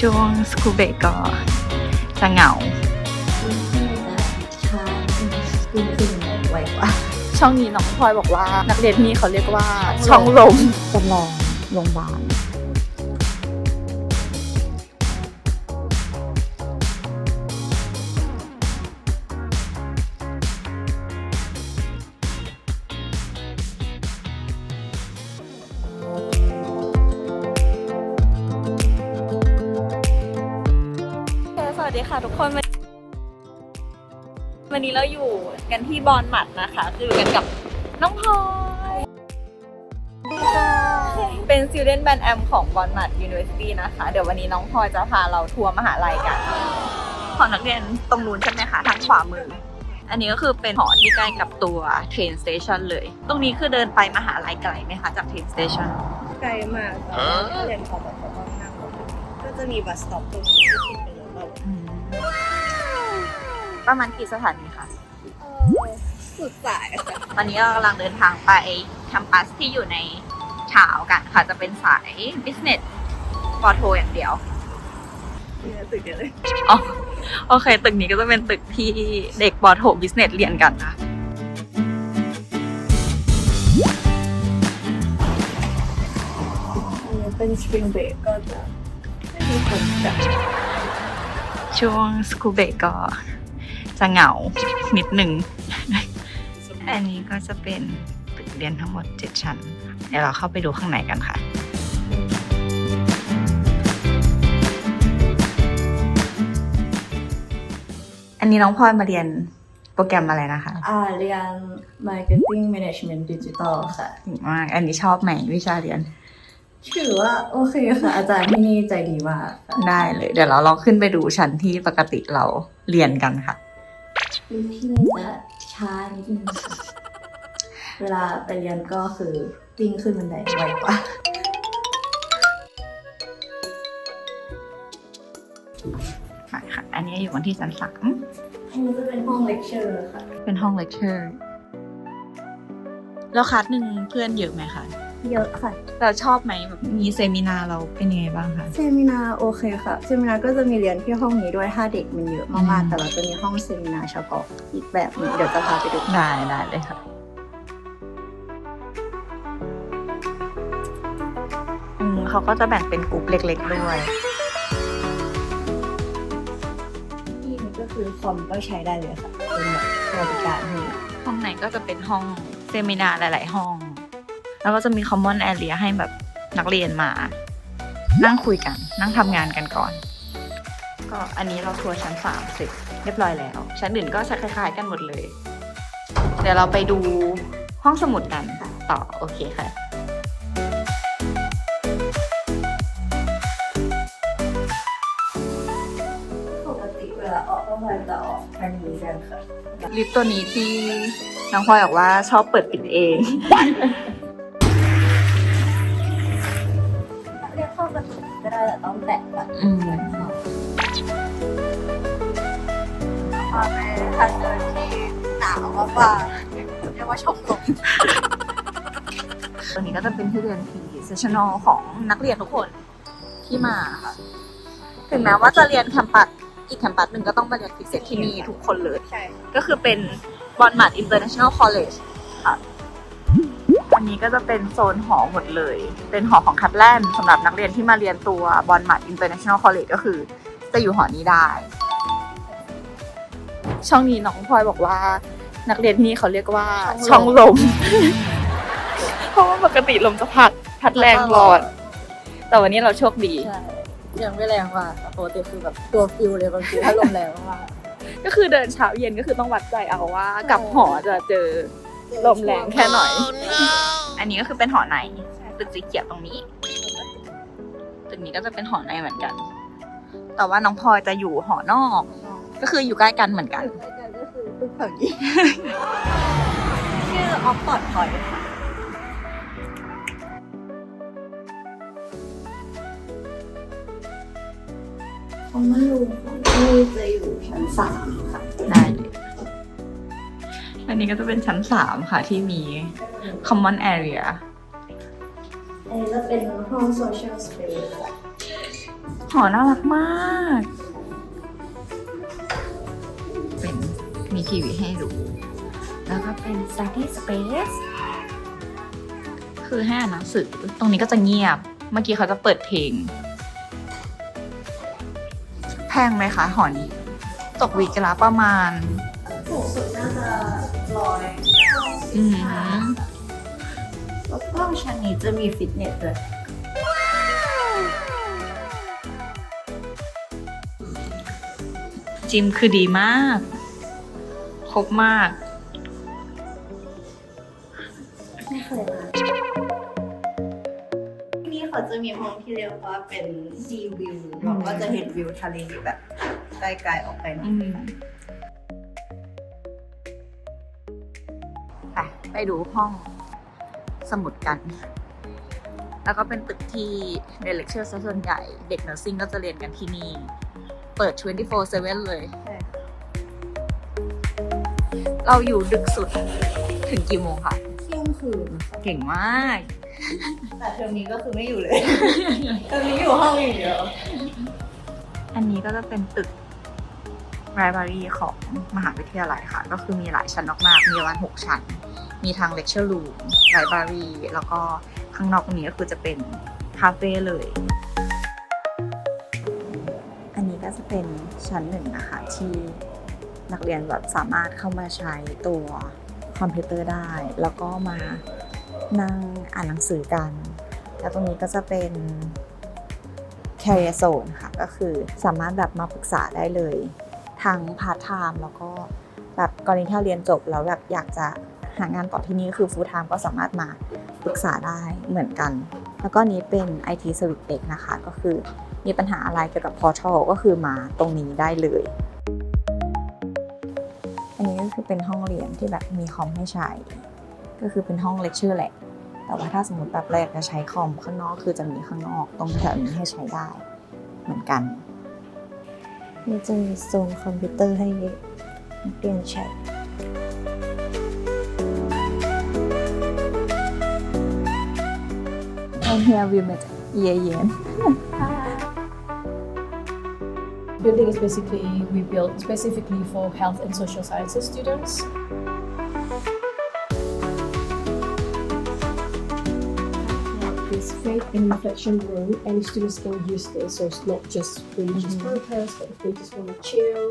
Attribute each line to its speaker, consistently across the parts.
Speaker 1: ช่วงสคูเบก็จะเหงา
Speaker 2: ใช่ขึ้นขึ้นไวกว่า
Speaker 1: ช่องนี้น้องพลอยบอกว่า นักเรียนที่นี่เขาเรียกว่าช่องลม
Speaker 2: จำลองโรงพยาบาล
Speaker 1: ดีค่ะทุกคนวันนี้เราอยู่กันที่บอลหมัดนะคะ คืออยู่กันกับน้องพลอยเป็น student band am ของบอลหมัด University นะคะ เดี๋ยววันนี้น้องพลอยจะพาเราทัวร์มหาลัยกันของนักเรียนตรงนู้นใช่ไหมคะทางขวามือ อันนี้ก็คือเป็นหอที่ใกล้กับตัว train station เลย ตรงนี้คือเดินไปมหาลัยไกลไหมคะจาก train station
Speaker 3: ไกลมากแต่ว่าเรียนพอแบบต้องนั่งก็จะมีบัสสต็อปตรงนี้ ปแล้วแบบ
Speaker 1: ประมาณกี่สถานีคะ
Speaker 3: สุดสายค่ะ
Speaker 1: ตอนนี้เรากำลังเดินทางไปแคมปัสที่อยู่ในเช้ากันค่ะ จะเป็นสาย business ปอโทอย่างเดียว
Speaker 3: เนี่ยตึกเดียวเลย
Speaker 1: อ๋อโอเค ตึกนี้ก็จะเป็นตึกที่เด็กปอโท business เรียนกันนะ
Speaker 3: อันนี้เป็นสปริงเบรกก็จะไม่มีคนจัด
Speaker 1: ช่วงสคูเบก็จะเหงานิดหนึ่ง อันนี้ก็จะเป็นตึกเรียนทั้งหมด 7 ชั้น เดี๋ยวเราเข้าไปดูข้างในกันค่ะอันนี้น้องพลอยมาเรียนโปรแกรมอะไรนะคะ
Speaker 2: อ่าเรียน Marketing Management Digital ค่ะ
Speaker 1: เก่งมาก อันนี้ชอบไหมวิชาเรียน
Speaker 2: ถือว่าโอเคค่ะ อาจารย์ที่นี่ใจดีมากค่ะ
Speaker 1: ได้เลย เดี๋ยวเราลองขึ้นไปดูชั้นที่ปกติเราเรียนกันค่ะ
Speaker 2: คือที่นี่จะช้านิดนึงค่ะเวลาไปเรียนก็คือวิ่งขึ้นบันไดไวกว่า
Speaker 1: ค่ะค่ะ อันนี้อยู่กันที่ชั้นสาม
Speaker 2: อันนี้จะเป็นห้องเลคเชอร์ค่ะ
Speaker 1: เป็นห้องเลคเชอร์ แล้วคลาสหนึ่งเพื่อนเยอะไหมคะ
Speaker 2: เยอะค่ะ
Speaker 1: เราชอบไหมแบบมีเซมินาเราเป็นยังไงบ้างคะ
Speaker 2: เซมินาโอเคค่ะ เซมินาก็จะมีเรียนที่ห้องนี้ด้วยถ้าเด็กมันเยอะมาก
Speaker 1: อืม
Speaker 2: ๆแต่เราจะมีห้องเซมินาเฉพาะอีกแบบหนึงเดี๋ยวจะพาไปดู
Speaker 1: ได้ได้เลยค่ะ อืมเขาก็จะแบ่งเป็นกลุ่มเล็ก ๆ ด้วย
Speaker 2: ที่นี่ก็คือคอมก็ใช้ได้เลยค่ะเป็นแบบบริการให้
Speaker 1: ห้องไหนก็จะเป็นห้องเซมินาหลาย ๆ ห้อง แล้วก็จะมี common area ให้แบบนักเรียนมา นั่งคุยกัน นั่งทำงานกันก่อน ก็อันนี้เราทัวร์ชั้นสามเสร็จเรียบร้อยแล้ว ชั้นอื่นก็จะคล้ายๆกันหมดเลย เดี๋ยวเราไปดูห้องสมุดกันต่อโอเคค่ะ
Speaker 2: ปกติเวลาออกก็พยจะออกอันนี้กันค่ะ
Speaker 1: ลิฟต์ตัวนี้ที่น้องพลอยบอกว่าชอบเปิดปิดเอง
Speaker 2: กเข้าประตูก็ได้แต่ต้องแตะบัตร
Speaker 1: อืม
Speaker 2: มาในทางเดินที่หนาวมากๆเรียกว่าชมลม
Speaker 1: ตัวนี้ก็จะเป็นที่เรียนพีเซชันอลของนักเรียนทุกคนที่มาค่ะ ถึงแม้ว่าจะเรียนแคมปัสอีกแคมปัสหนึ่งก็ต้องมาเรียนฟิสิกส์ที่นี่ทุกคนเลย
Speaker 3: ใช่
Speaker 1: ก็คือเป็นบอลมัดอินเตอร์เนชั่นแนลคอลเลจค่ะอั นนี้ก็จะเป็นโซนหอหมดเลย เป็นหอของคัดแลนสำหรับนักเรียนที่มาเรียนตัวบอลมัดอินเตอร์เนชั่นแนลคอลเลจก็คือจะอยู่หอนี้ได้ ช่องนี้น้องพลอยบอกว่า นักเรียนที่นี่เขาเรียกว่าช่องลม เพราะว่าปกติลมจะพัดพัดแรงตลอดแต่วันนี้เราโชคดี
Speaker 2: ใช่ยังไม่แรงมากค่ะปกติคือแบบตัวฟิวเลยบางทีถ้าลมแรงมาก
Speaker 1: ก็คือเดินเช้าเย็นก็คือต้องวัดใจเอาว่ากลับหอจะเจอลมแรงแค่หน่อย อันนี้ก็คือเป็นหอในตึกสีเขียวตรงนี้ ตึกนี้ก็จะเป็นหอในเหมือนกัน แต่ว่าน้องพลอยจะอยู่หอนอก ก็คืออยู่ใกล้กันเหมือนกัน
Speaker 2: ก็คือตึกแถวนี้ชื่อออฟฟอร์ดพอยค่ะคอมมอนรูมของที่นี่จะอยู่ชั้นสามค่ะ
Speaker 1: ได้เลย อันนี้ก็จะเป็นชั้นสามค่ะที่มี common area
Speaker 2: อันนี้จะเป็นห้อง social space ค่ะ
Speaker 1: หอน่ารักมาก เป็นมีทีวีให้ดูแล้วก็เป็น study space คือให้อ่านหนังสือ ตรงนี้ก็จะเงียบ เมื่อกี้เขาจะเปิดเพลง แพงไหมคะหอนี้ ตกวีกละประมาณ
Speaker 2: ถูกสุดน่าจะ ร้อย
Speaker 1: อืม
Speaker 2: แล้วก็ชั้นนี้จะมีฟิตเนสด้วย
Speaker 1: จิมคือดีมาก ครบมาก
Speaker 2: ไม่เคยมาที่นี่เขาจะมีห้องที่เรียกว่าเป็นซีวิวเราก็จะเห็นวิวทะเลแบบไกลๆออกไปหน่อย
Speaker 1: ไปไปดูห้องสมุดกัน แล้วก็เป็นตึกที่เรียนเลคเชอร์ซะส่วนใหญ่ เด็กเนอร์ซิ่งก็จะเรียนกันที่นี่ เปิด 24/7 เลย
Speaker 2: ใช่
Speaker 1: เราอยู่ดึกสุดถึงกี่โมงคะ
Speaker 2: เที่ยงคืน
Speaker 1: เก่งมาก
Speaker 2: แต่เทอมนี้ก็คือไม่อยู่เลย เทอมนี้อยู่ห้องอย่างเดียว
Speaker 1: อันนี้ก็จะเป็นตึก library ของมหาวิทยาลัยค่ะ ก็คือมีหลายชั้นมากๆมีประมาณ6ชั้น มีทั้ง lecture room library แล้วก็ข้างนอกตรงนี้ก็คือจะเป็นคาเฟ่เลย อันนี้ก็จะเป็นชั้นหนึ่งนะคะที่นักเรียนแบบสามารถเข้ามาใช้ตัวคอมพิวเตอร์ได้ แล้วก็มานั่งอ่านหนังสือกัน แล้วตรงนี้ก็จะเป็น career zone ค่ะ ก็คือสามารถแบบมาปรึกษาได้เลย ทั้งพาร์ทไทม์แล้วก็แบบกรณีที่เราเรียนจบแล้วแบบอยากจะหางานต่อที่นี่คือ full time ก็สามารถมาปรึกษาได้เหมือนกัน แล้วก็นี้เป็น IT Service Desk นะคะ ก็คือมีปัญหาอะไรเกี่ยวกับ Portal ก็คือมาตรงนี้ได้เลย อันนี้ก็คือเป็นห้องเรียนที่แบบมีคอมให้ใช้ ก็คือเป็นห้องเลคเชอร์แหละ แต่ว่าถ้าสมมติแบบเราอยากจะใช้คอมข้างนอกคือจะมีข้างนอกตรงแถวนี้ให้ใช้ได้เหมือนกัน นี่จะมีโซนคอมพิวเตอร์ให้นักเรียนใช้ And here we met Ye Yen.
Speaker 4: Building is basically we built specifically for health and social sciences students. Faith and reflection room, any students can use this, so it's not just religious
Speaker 1: Mhm.
Speaker 4: purpose, but if they just want to chill,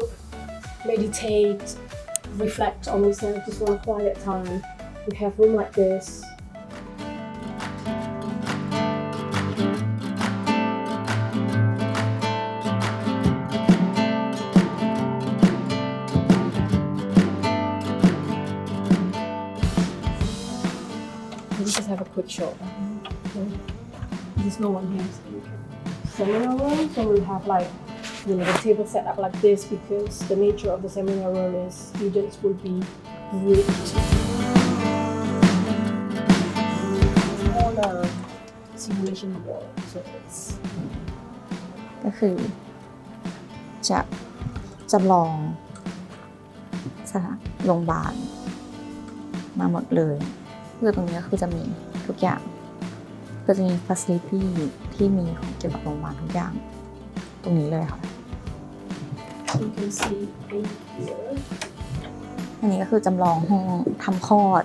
Speaker 4: meditate, reflect on themselves, just want a quiet time, we have room like this. There's no one here. So we can. Seminar room, so we'll have like you know the table set up like this because the nature of the seminar room is students will be grouped on a simulation board. So it's
Speaker 1: ก็คือจะจำลองสถานโรงพยาบาลมาหมดเลยคือตรงนี้ก็คือจะมีทุกอย่าง ก็จะมี facility ที่มีของเกี่ยวกับโรงพยาบาลทุกอย่าง ตรงนี้เลยค่ะ
Speaker 4: you can see in here.
Speaker 1: อันนี้ก็คือจำลองห้องทำคลอด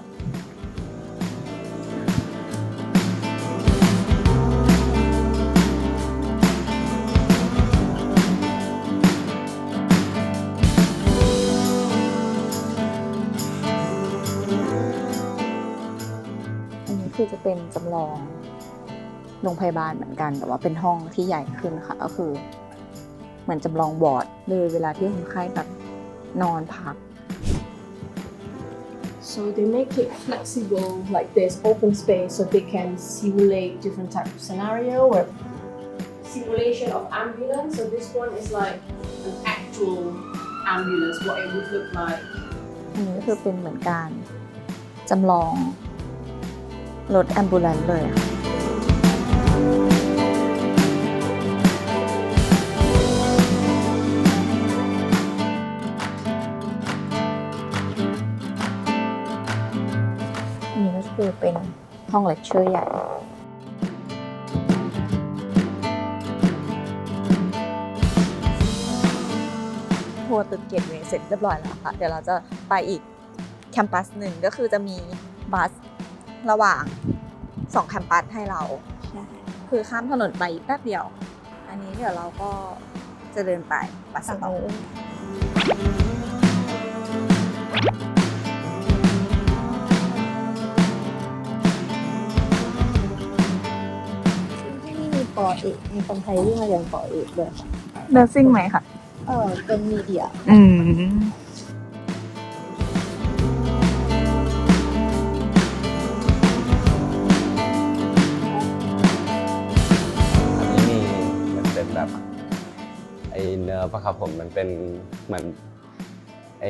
Speaker 1: อันนี้คือจะเป็นจำลอง โรงพยาบาลเหมือนกันแต่ว่าเป็นห้องที่ใหญ่ขึ้นค่ะ ก็คือ เหมือนจำลองวอร์ดเลยเวลาที่คนไข้แบบนอนพัก
Speaker 4: So they make it flexible, like there's open space, so they can simulate different types of scenario. Where simulation of ambulance. So this one is like an actual ambulance, what it would look like.
Speaker 1: อันนี้ก็คือเป็นเหมือนการจำลองรถแอมบูเลนต์เลยค่ะอั นี่ก็คือเป็นห้องเลคเชอร์ใหญ่ทัวร์ตึกเกียรติเวสเสร็จเรียบร้อยแล้วค่ะ เดี๋ยวเราจะไปอีกแคมปัสหนึ่งก็คือจะมีบัสระหว่าง 2 แคมปัสให้เรา คือข้ามถนนไปแป๊บเดียว อันนี้เดี๋ยวเราก็จะเดินไปบัสสต็อป
Speaker 2: ที่นี่มีปอเอกมีคนไทยที่มาเรียนปอเอกด้วยค่ะ
Speaker 1: เนอร์ซิ่งไหมคะ
Speaker 2: เออเป็นมีเดีย
Speaker 1: อืม
Speaker 5: แบบไอเนื้อปะครับผมมันเป็นเหมือนไอ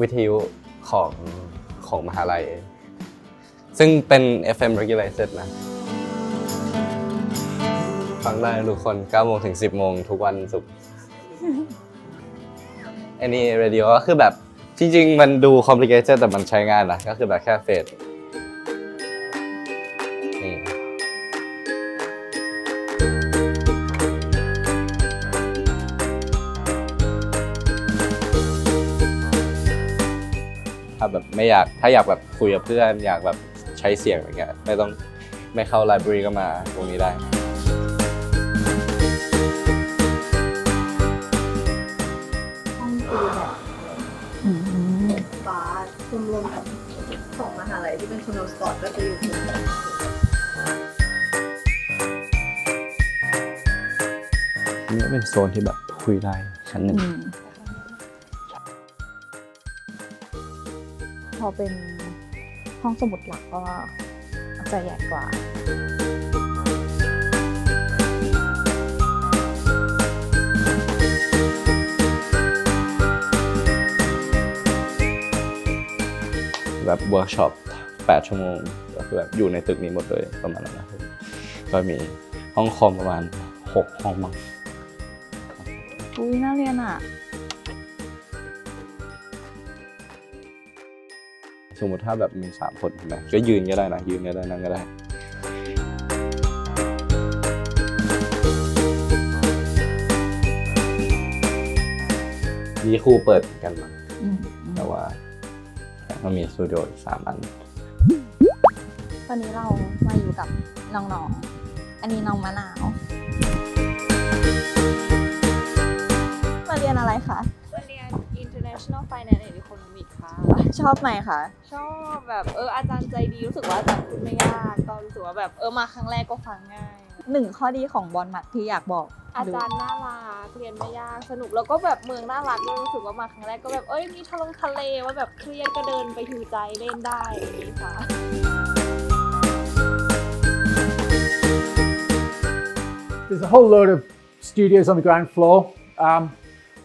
Speaker 5: วิทยุของของมหาลัย ซึ่งเป็น FM regulated นะ ฟังได้ทุกคน 9 โมงถึง 10 โมงทุกวันศุกร์อันนี้ radio ก็คือแบบ จริงๆ มันดู complicated แต่มันใช้งายนะก็คือแบบแค่เฟด ถ้าแบบไม่อยากถ้าอยากแบบคุยกับเพื่อน อยากแบบใช้เสียงอะไรเงี้ยไม่ต้องไม่เข้าไลบรารีก็มาตรงนี้ได้
Speaker 2: ห้องตีแบบ
Speaker 1: อืม
Speaker 2: บาสชมรมแบบของมหาลัยที่เป็นชมรมสปอร์ตก็จะอยู่ตรงนี้
Speaker 5: อันนี้เป็นโซนที่แบบคุยได้ชั้นหนึ่ง
Speaker 1: อืม พอเป็นห้องสมุดหลักก็จะใหญ่กว่า
Speaker 5: แบบเวิร์กช็อป8 ชั่วโมงก็คือแบบอยู่ในตึกนี้หมดเลยประมาณนั้นนะครับก็มีห้องคอมประมาณ 6 ห้องมั้ง
Speaker 1: อุ้ยน่าเรียนอะ
Speaker 5: สมมติถ้าแบบมี3คนใช่ไหมก็ยืนก็ได้นะยืนก็ได้นั่งก็ได้ มีคู่เปิดกันมา
Speaker 1: อืม
Speaker 5: แต่ว่าก็มีสตูดิโออีกสามอัน
Speaker 1: ตอนนี้เรามาอยู่กับน้องๆ อันนี้น้องมะนาว มาเรียนอะไรคะ ชอบไหมคะ
Speaker 3: ชอบแบบเอออาจารย์ใจดีรู้สึกว่าอาจารย์พูดไม่ยากก็รู้สึกว่าแบบเออมาครั้งแรกก็ฟังง่าย
Speaker 1: หนึ่งข้อดีของบอลมัดที่อยากบอก
Speaker 3: อาจารย์น่ารักเรียนไม่ยากสนุกแล้วก็แบบเมืองน่ารักด้วยรู้สึกว่ามาครั้งแรกก็แบบเอ้ยมีทะลงทะเลว่าแบบเครียดก็เดินไปหิวใจเล่นได้อย่างนี้ค่ะ
Speaker 6: There's a whole load of studios on the ground floor. Um,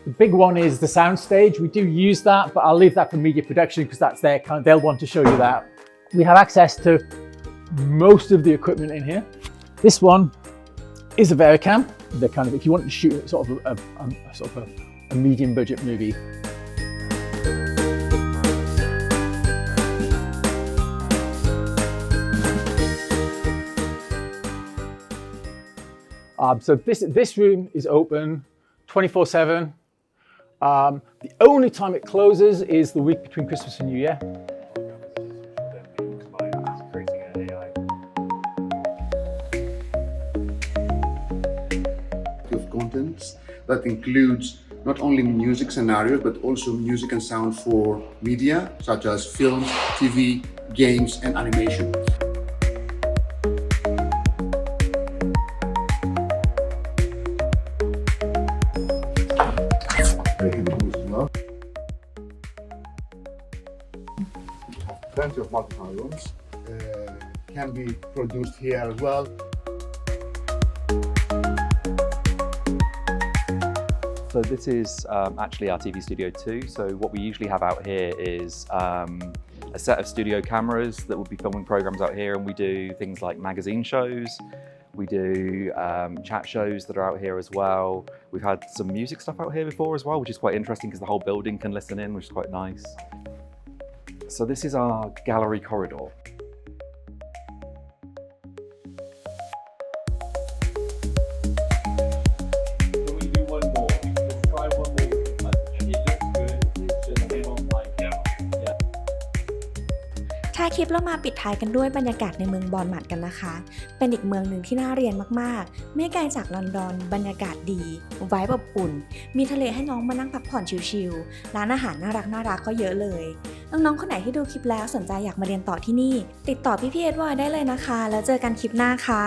Speaker 6: the big one is the sound stage. We do use that, but I'll leave that for media production because that's their kind. They'll want to show you that. We have access to most of the equipment in here. This one is a Vericam. They're kind of if you want to shoot sort of a, a- a sort of a, a medium budget movie. Um, so this this room is open 24/7. Um, the only time it closes is the week between Christmas and New Year.
Speaker 7: of contents that includes not only music scenarios but also music and sound for media such as film, TV, games, and animation. Rooms uh, can be produced here as well.
Speaker 8: So this is um, actually our TV Studio 2. So what we usually have out here is um, a set of studio cameras that will be filming programs out here and we do things like magazine shows, we do um, chat shows that are out here as well. We've had some music stuff out here before as well, which is quite interesting because the whole building can listen in, which is quite nice. So this is our gallery corridor.
Speaker 1: คลิปเรามาปิดท้ายกันด้วยบรรยากาศในเมืองบอลมัดกันนะคะ เป็นอีกเมืองหนึ่งที่น่าเรียนมากๆ ไม่ไกลจากลอนดอน บรรยากาศดีไวแบบอุ่น มีทะเลให้น้องมานั่งพักผ่อนชิลๆ ร้านอาหารน่ารักน่ารักก็เยอะเลย น้องๆ คนไหนที่ดูคลิปแล้วสนใจอยากมาเรียนต่อที่นี่ ติดต่อพี่พีเอ็ดว้ได้เลยนะคะ แล้วเจอกันคลิปหน้าค่ะ